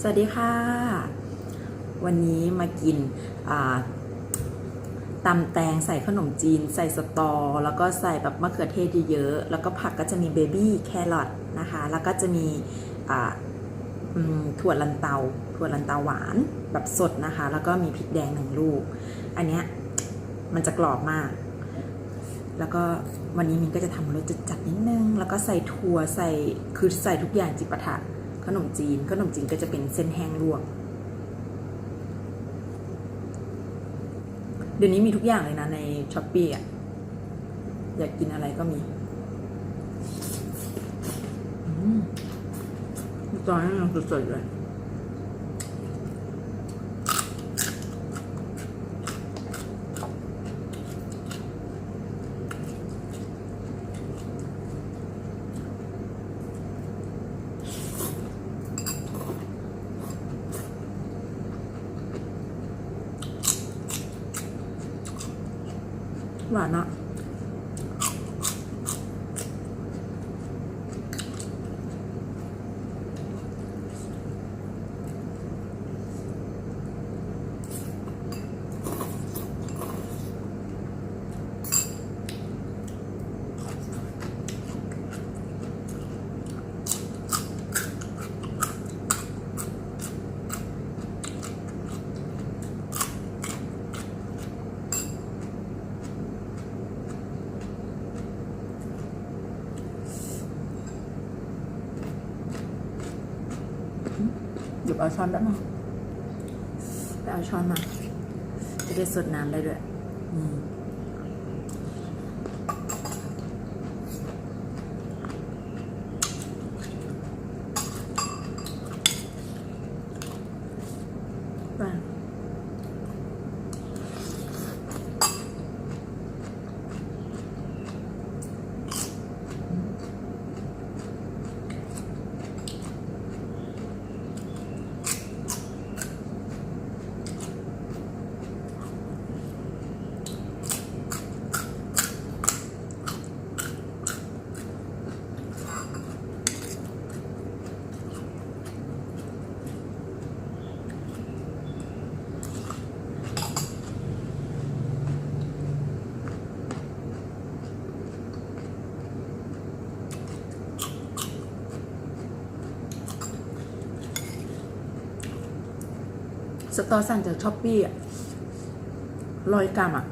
สวัสดีค่ะ วันนี้มากินตำแตงใส่ขนมจีน ใส่สตอ แล้วก็ใส่แบบมะเขือเทศเยอะๆแล้วก็ผักก็จะมีเบบี้แครอทนะคะ แล้วก็จะมีถั่วลันเตาถั่วลันเตาหวานแบบสดนะคะ แล้วก็มีพริกแดงหนึ่งลูก อันเนี้ยมันจะกรอบมาก แล้วก็วันนี้มินก็จะทำรสจัดๆนิดนึง แล้วก็ใส่ถั่วใส่คือใส่ทุกอย่างจิปาถะ ขนมจีน ขนมจีนก็จะเป็นเส้นแห้งลวก เดี๋ยวนี้มีทุกอย่างเลยนะในช้อปปี้อะ อยากกินอะไรก็มีอืมตอนนี้ยังสดๆเลย ห บเอาช้อนแป๊บนึงไปเอาช้อนมา จะได้สดน้ำได้ด้วย อืมไป สตอสั่งจากช้อปปี้อะร้อยกรัมอะ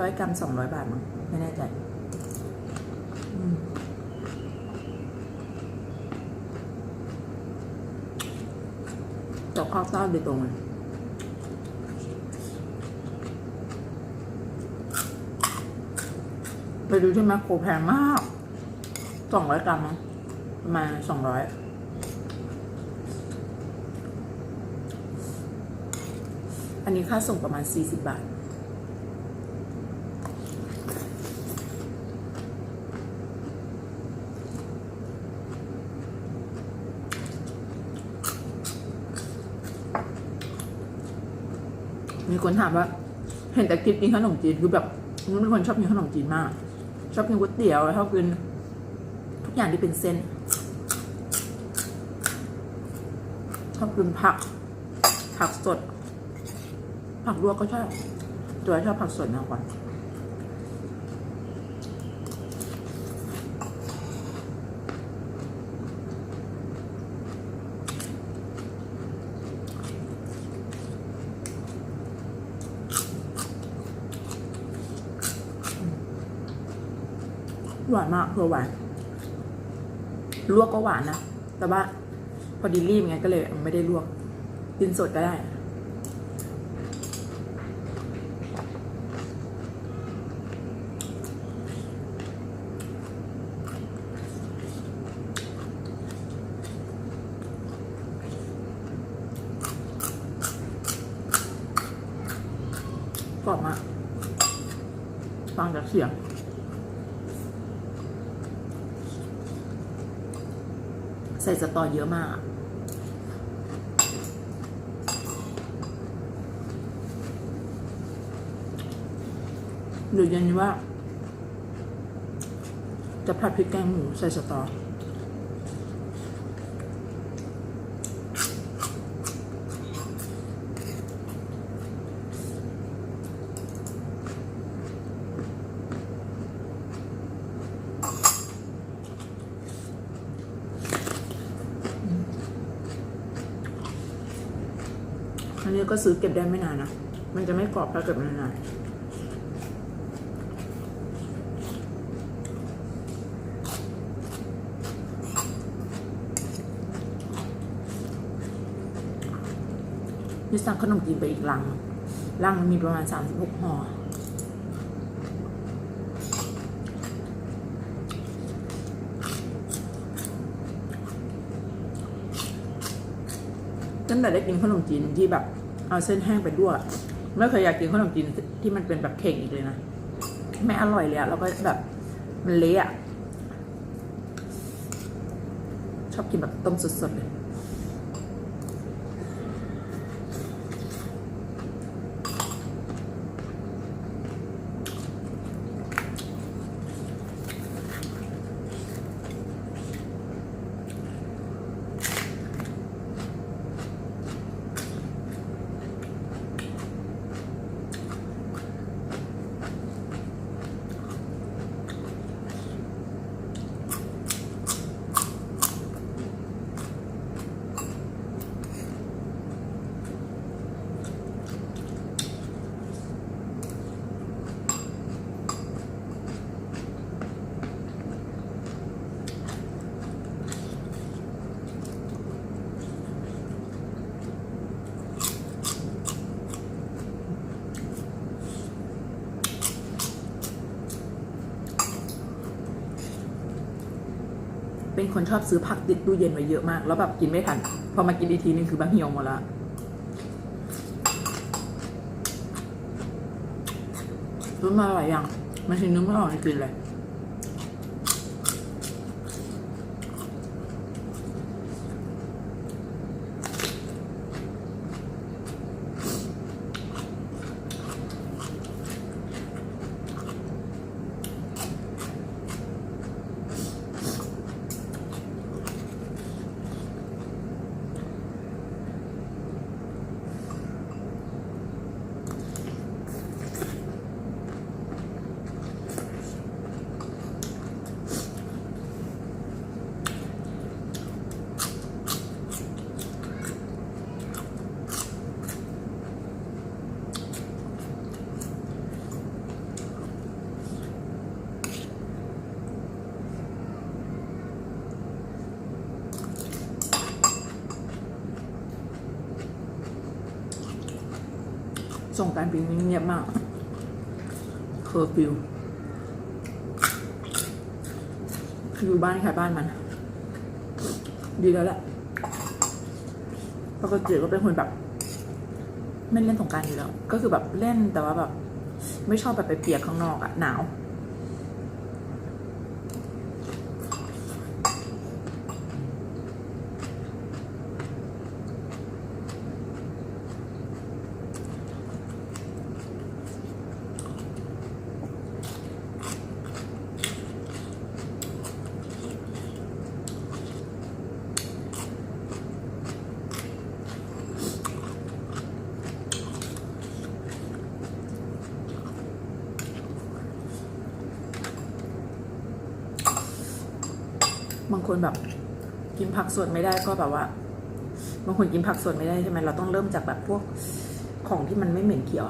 ร้อยกรัมสองร้อยบาทมั้งไม่แน่ใจอืมจากข้าวต้าโดยตรงเลยไปดูที่แมคโครแพงมากสองร้อยกรัมมั้งประมาณสองร้อย อันนี้ค่าส่งประมาณ 40 บาท มีคนถามว่า เห็นแต่คลิปกินขนมจีนคือแบบมันเป็นคนชอบกินขนมจีนมาก ชอบกินก๋วยเตี๋ยวชอบกินทุกอย่างที่เป็นเส้น ชอบกินผักผักสด ผักลวกก็ชอบตัวชอบผักสดมากกว่าหวานมากคือหวานลวกก็หวานนะ แต่ว่าพอดีรีบไงก็เลยไม่ได้ลวกกินสดก็ได้ กรอบมากฟังจากเสียงใส่สตอเยอะมากอะหรือยันนี้ว่า จะผัดพริกแกงหมูใส่สตอ ก็ซื้อเก็บได้ไม่นานนะ มันจะไม่กรอบถ้าเก็บนานๆนี่สั่งขนมจีนไปอีกลัง ลังมีประมาณ 36ห่อตั้งแต่ได้กินขนมจีนที่แบบ เอาเส้นแห้งไปด้วยไม่เคยอยากกินขนมจีนที่มันเป็นแบบเข่งอีกเลยนะไม่อร่อยเลยอะแล้วก็แบบมันเละอะชอบกินแบบต้มสดๆเลย เป็นคนชอบซื้อผักติดตู้เย็นไว้เยอะมาก แล้วแบบกินไม่ทัน พอมากินอีกทีนึงคือแบบเหี่ยวหมดละรู้มาหลายอย่างมันชินึกไม่ออกจริงเลย ส่งการปีนี้เงียบมากเคอร์ฟิวอยู่บ้านใครบ้านมัน ดีแล้วแหละปกติก็เป็นคนแบบ ไม่เล่นสงการอยู่แล้ว ก็คือแบบเล่นแต่ว่าแบบ ไม่ชอบแบบไปเปียกข้างนอกอะหนาว บางคนแบบกินผักสดไม่ได้ก็แบบว่าบางคนกินผักสดไม่ได้ใช่ไหมเราต้องเริ่มจากแบบพวกของที่มันไม่เหม็นเขียว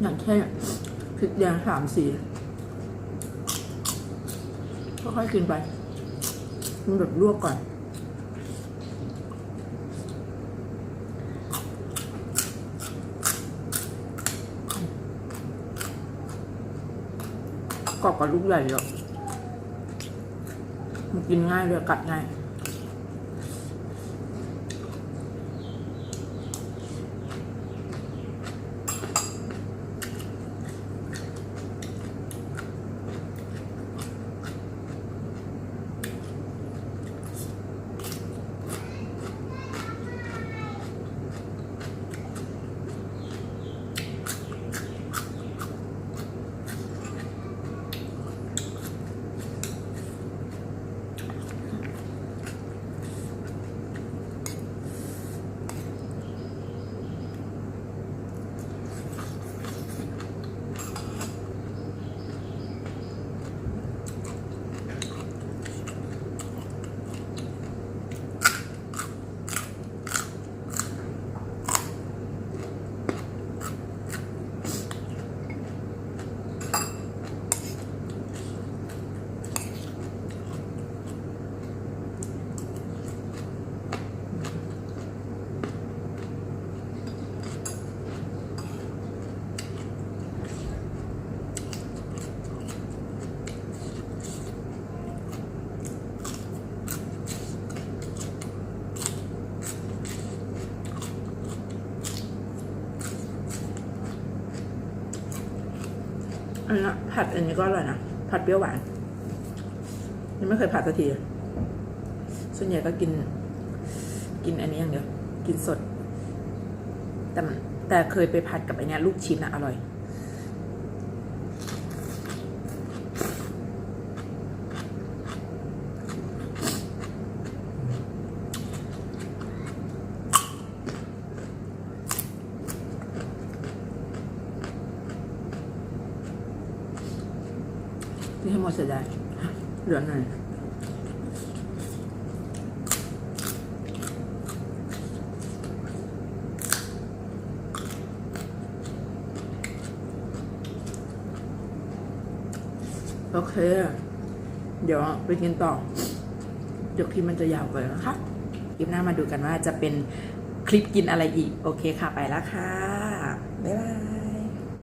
อย่างเช่นพริกแดงสามสี ค่อยกินไปมันแบบลวกก่อน กรอบกับลูกใหญ่เลยอะมันกินง่ายเลยกัดง่าย อ นี้ผัดอันนี้ก็อร่อยนะผัดเปรี้ยวหวานยังไม่เคยผัดสักทีส่วนใหญ่ก็กิน กินอันนี้อย่างเดียวกินสด แต่แต่เคยไปผัดกับอันนี้ลูกชิ้นอะอร่อย นี่ให้หมดเสียดายเหลือหน่อยโอเค เดี๋ยวไปกินต่อ เดี๋ยวคลิปมันจะยาวไปนะคะ คลิปหน้ามาดูกันว่าจะเป็นคลิปกินอะไรอีก โอเคค่ะ ไปแล้วค่ะ บ๊ายบาย